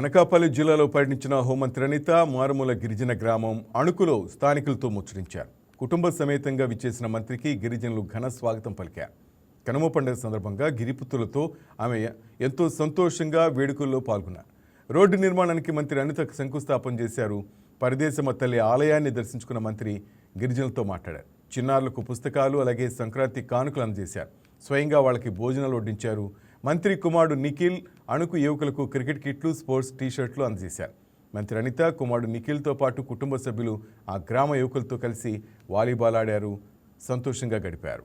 అనకాపల్లి జిల్లాలో పర్యటించిన హోంమంత్రి అనిత మారుమూల గిరిజన గ్రామం అణుకులో స్థానికులతో ముచ్చరించారు కుటుంబ సమేతంగా విచ్చేసిన మంత్రికి గిరిజనులు ఘన స్వాగతం పలికారు. కనుమ పండుగ సందర్భంగా గిరిపుత్రులతో ఆమె ఎంతో సంతోషంగా వేడుకల్లో పాల్గొన్నారు. రోడ్డు నిర్మాణానికి మంత్రి అనిత శంకుస్థాపన చేశారు. పరదేశమ తల్లి ఆలయాన్ని దర్శించుకున్న మంత్రి గిరిజనులతో మాట్లాడారు. చిన్నారులకు పుస్తకాలు అలాగే సంక్రాంతి కానుకలు అందజేశారు. స్వయంగా వాళ్ళకి భోజనాలు వడ్డించారు. మంత్రి కుమారుడు నిఖిల్ అణుకు యువకులకు క్రికెట్ కిట్లు స్పోర్ట్స్ టీషర్ట్లు అందజేశారు. మంత్రి అనిత కుమారుడు నిఖిల్తో పాటు కుటుంబ సభ్యులు ఆ గ్రామ యువకులతో కలిసి వాలీబాల్ ఆడారు సంతోషంగా గడిపారు.